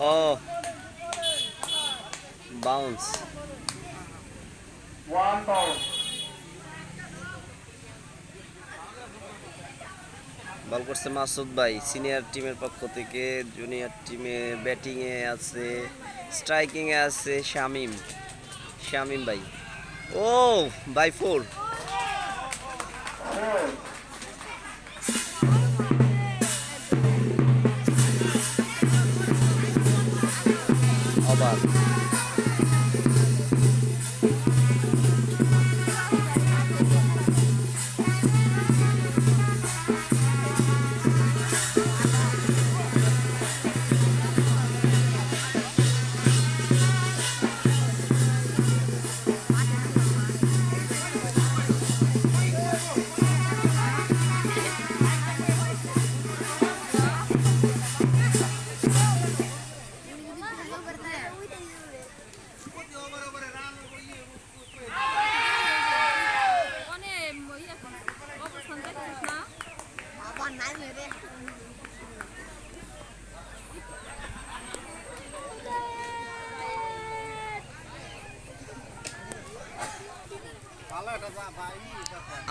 ও bounce One pound. Ball করছে মাসুদ ভাই senior টিমের পক্ষ থেকে জুনিয়র টিমে ব্যাটিংয়ে আছে স্ট্রাইকিংয়ে আছে শামিম। শামিম ভাই। ও বাই ফোর 好吧。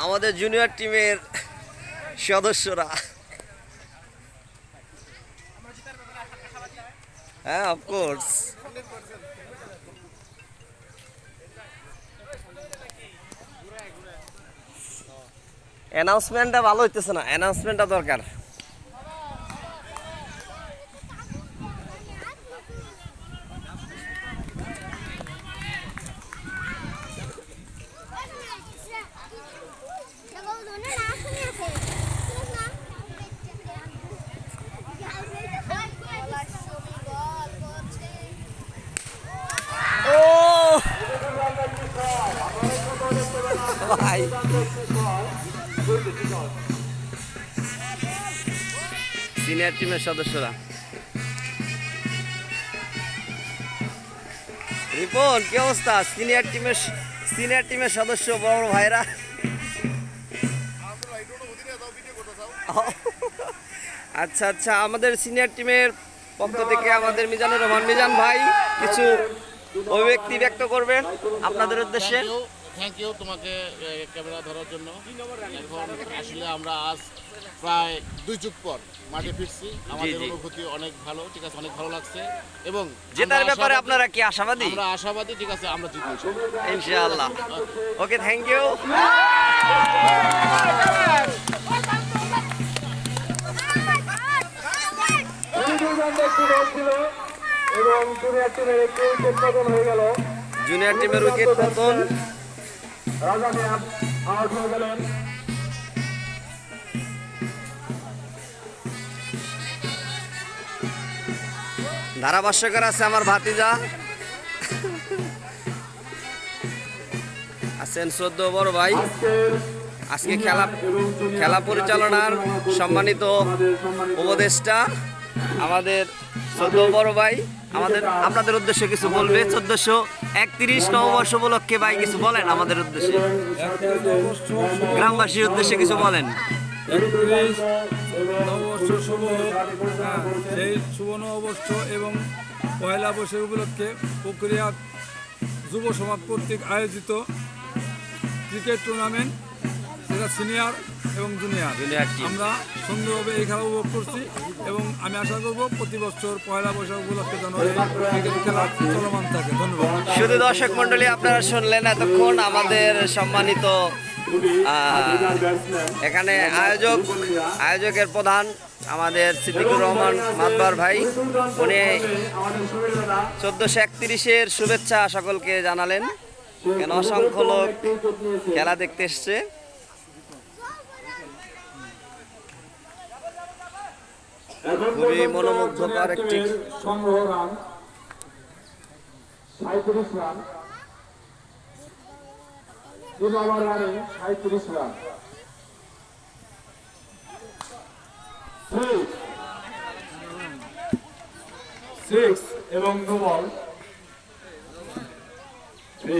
আমাদের জুনিয়র টিমের সদস্যরা। হ্যাঁ অফকোর্স অ্যানাউন্সমেন্টটা ভালো হইতেছে না। অ্যানাউন্সমেন্টটা দরকার ও ভাই সিনিয়র টিমের সদস্যরা। রিপন, কি অবস্থা? সিনিয়র টিমের সিনিয়র টিমের সদস্য বড় ভাইরা। আচ্ছা আচ্ছা আমাদের সিনিয়র টিমের পক্ষ থেকে আমাদের মিজানুর রহমান মিজান ভাই কিছু অভিব্যক্তি ব্যক্ত করবেন আপনাদের উদ্দেশ্যে? থ্যাংক ইউ তোমাকে ক্যামেরা ধরার জন্য। এখন আসলে আমরা আজ প্রায় দুই যুগ পর মাঠে ফিরছি। আমাদের। অনুভূতি অনেক ভালো ঠিক আছে অনেক ভালো লাগছে। এবং জেতার ব্যাপারে আশাবাদী- আপনারা কি আশাবাদী? আমরা আশাবাদী ঠিক আছে আমরা জিতবো। ইনশাআল্লাহ। ওকে থ্যাংক ইউ এবং জুনিয়র টিমের একটি উইকেট পতন হয়ে গেল। জুনিয়র টিমের উইকেট পতন রাজা মিয়া আউট হয়ে গেলেন ধারাভাষ্যকার আছে আমার ভাতিজা। আছেন সদ্য বড় ভাই। আজকে খেলা খেলা পরিচালনার সম্মানিত উপদেষ্টা আমাদের চোদ্দ বড় ভাই। আমাদের আপনাদের উদ্দেশ্যে কিছু বলবে? চোদ্দশো একত্রিশ নববর্ষ উপলক্ষে ভাই কিছু বলেন আমাদের উদ্দেশ্যে। গ্রামবাসীর উদ্দেশ্যে কিছু বলেন। একত্রিশ নববর্ষ শুভ হ্যাঁ, সেই শুভ নববর্ষ এবং পয়লা বৈশাখ উপলক্ষে প্রক্রিয়া যুব সমাজ কর্তৃক আয়োজিত ক্রিকেট টুর্নামেন্ট সিনিয়র এবং জুনিয়র। Junior team। আমরা সুন্দরভাবে এই খেলা উপভোগ করছি এবং আমি আশা করব প্রতি বছর পয়লা বৈশাখ উপলক্ষে যেন এই ক্রিকেট খেলা চলমান থাকে। ধন্যবাদ। শুধু দর্শক মন্ডলী আপনারা শুনলেন এতক্ষণ আমাদের সম্মানিত আহ, এখানে আয়োজক আয়োজকের প্রধান আমাদের সিদ্দিকুর রহমান মাতবার ভাই। উনি চোদ্দোশো একত্রিশের শুভেচ্ছা সকলকে জানালেন। কেন অসংখ্য লোক খেলা দেখতে এসছে। খুবই মনোমুগ্ধকর একটি সংগ্রহ রান সাঁত্রিশ রান তিন রানে সাঁত্রিশ রান। সিক্স এবং no ball three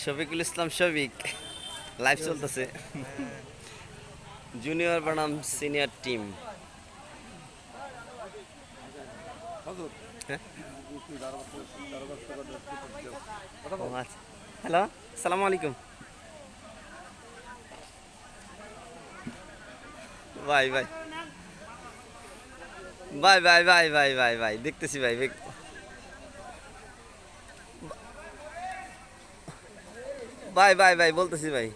Shafiqul Islam Shafiq. Live চলতেছে। জুনিয়র বনাম সিনিয়র টিম হ্যালো আসসালামু আলাইকুম। ভাই ভাই। ভাই ভাই ভাই ভাই ভাই ভাই দেখতেছি ভাই ভাই ভাই ভাই, বলতেছি ভাই।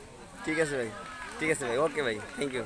ঠিক আছে ভাই, ঠিক আছে ভাই ওকে ভাই থ্যাংক ইউ